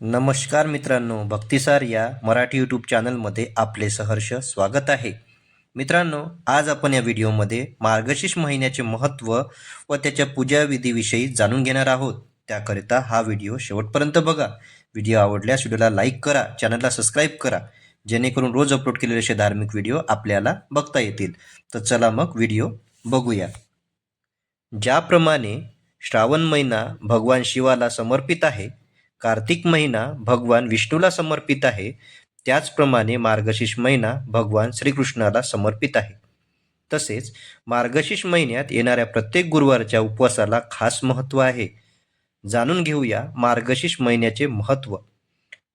नमस्कार मित्रांनो भक्तिसार या मराठी यूट्यूब चॅनलमध्ये आपले सहर्ष स्वागत आहे. मित्रांनो आज आपण या व्हिडिओमध्ये मार्गशीर्ष महिन्याचे महत्त्व व त्याच्या पूजाविधीविषयी जाणून घेणार आहोत. त्याकरिता हा व्हिडिओ शेवटपर्यंत बघा. व्हिडिओ आवडल्यास व्हिडिओला लाईक करा चॅनलला सबस्क्राईब करा. जेणेकरून रोज अपलोड केलेले असे धार्मिक व्हिडिओ आपल्याला बघता येतील. तर चला मग व्हिडिओ बघूया. ज्याप्रमाणे श्रावण महिना भगवान शिवाला समर्पित आहे कार्तिक महिना भगवान विष्णूला समर्पित आहे. त्याचप्रमाणे मार्गशीर्ष महिना भगवान श्रीकृष्णाला समर्पित आहे. तसेच मार्गशीर्ष महिन्यात येणाऱ्या प्रत्येक गुरुवारच्या उपवासाला खास महत्त्व आहे. जाणून घेऊया मार्गशीर्ष महिन्याचे महत्त्व.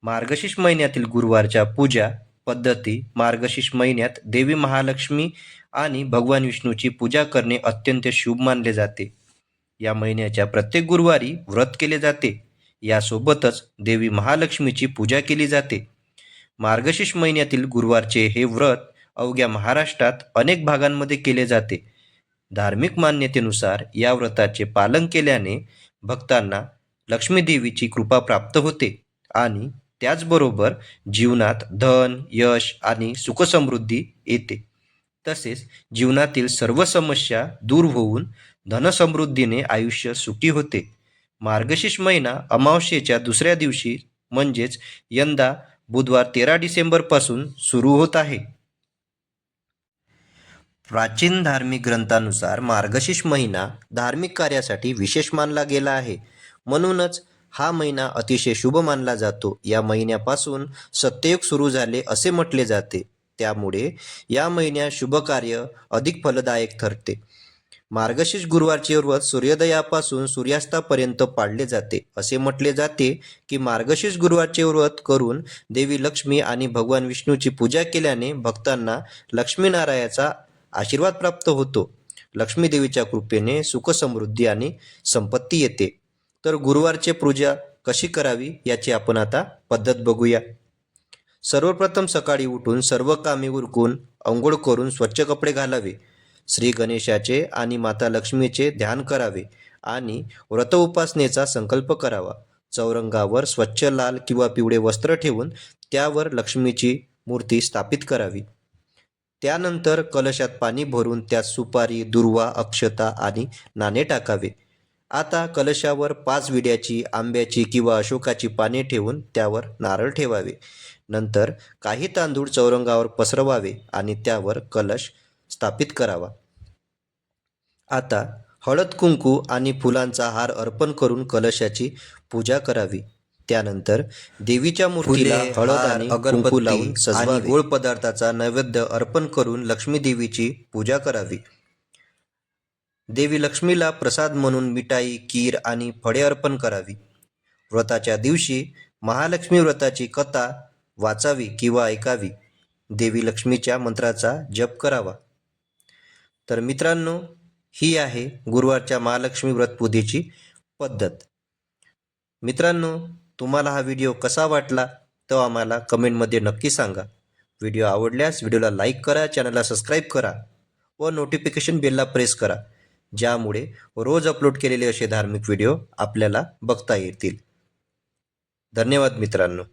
मार्गशीर्ष महिन्यातील गुरुवारच्या पूजा पद्धती मार्गशीर्ष महिन्यात देवी महालक्ष्मी आणि भगवान विष्णूची पूजा करणे अत्यंत शुभ मानले जाते. या महिन्याच्या प्रत्येक गुरुवारी व्रत केले जाते. यासोबतच देवी महालक्ष्मीची पूजा केली जाते. मार्गशीर्ष महिन्यातील गुरुवारचे हे व्रत अवघ्या महाराष्ट्रात अनेक भागांमध्ये केले जाते. धार्मिक मान्यतेनुसार या व्रताचे पालन केल्याने भक्तांना लक्ष्मीदेवीची कृपा प्राप्त होते आणि त्याचबरोबर जीवनात धन यश आणि सुखसमृद्धी येते. तसेच जीवनातील सर्व समस्या दूर होऊन धनसमृद्धीने आयुष्य सुखी होते. मार्गशीर्ष महिना अमावस्येच्या दुसऱ्या दिवशी म्हणजेच यंदा बुधवार तेरा डिसेंबरपासून सुरू होत आहे. प्राचीन धार्मिक ग्रंथानुसार मार्गशीर्ष महिना धार्मिक कार्यासाठी विशेष मानला गेला आहे. म्हणूनच हा महिना अतिशय शुभ मानला जातो. या महिन्यापासून सत्ययुग सुरू झाले असे म्हटले जाते. त्यामुळे या महिन्यात शुभ कार्य अधिक फलदायक ठरते. मार्गशीर्ष गुरुवारचे व्रत सूर्योदयापासून सूर्यास्तापर्यंत पाळले जाते. असे म्हटले जाते की मार्गशीर्ष गुरुवारचे व्रत करून देवी लक्ष्मी आणि भगवान विष्णूची पूजा केल्याने भक्तांना लक्ष्मीनारायणाचा आशीर्वाद प्राप्त होतो. लक्ष्मी देवीच्या कृपेने सुखसमृद्धी आणि संपत्ती येते. तर गुरुवारचे पूजा कशी करावी याची आपण आता पद्धत बघूया. सर्वप्रथम सकाळी उठून सर्व कामे उरकून अंघोळ करून स्वच्छ कपडे घालावे. श्री गणेशाचे आणि माता लक्ष्मीचे ध्यान करावे आणि व्रत उपासनेचा संकल्प करावा. चौरंगावर स्वच्छ लाल किंवा पिवळे वस्त्र ठेवून त्यावर लक्ष्मीची मूर्ती स्थापित करावी. त्यानंतर कलशात पाणी भरून त्यात सुपारी दुर्वा अक्षता आणि नाणे टाकावे. आता कलशावर पाच विड्याची आंब्याची किंवा अशोकाची पाने ठेवून त्यावर नारळ ठेवावे. नंतर काही तांदूळ चौरंगावर पसरवावे आणि त्यावर कलश स्थापित करावा. आता हळद कुंकू आणि फुलांचा हार अर्पण करून कलशाची पूजा करावी. त्यानंतर देवीच्या मूर्तीला हळद आणि अगरबत्ती कुंकू लावून आणि सजवावे. गोड पदार्थाचा नैवेद्य अर्पण करून लक्ष्मी देवीची पूजा करावी. देवी लक्ष्मीला प्रसाद म्हणून मिठाई कीर आणि फळे अर्पण करावी. व्रताच्या दिवशी महालक्ष्मी व्रताची कथा वाचावी किंवा ऐकावी. देवी लक्ष्मीच्या मंत्राचा जप करावा. तर मित्रांनो ही आहे गुरुवारच्या महालक्ष्मी व्रत पूजेची पद्धत. मित्रांनो तुम्हाला हा व्हिडिओ कसा वाटला तो आम्हाला कमेंटमध्ये नक्की सांगा. व्हिडिओ आवडल्यास व्हिडिओला लाईक करा चॅनलला सबस्क्राईब करा व नोटिफिकेशन बेलला प्रेस करा ज्यामुळे रोज अपलोड केलेले असे धार्मिक व्हिडिओ आपल्याला बघता येतील. धन्यवाद मित्रांनो.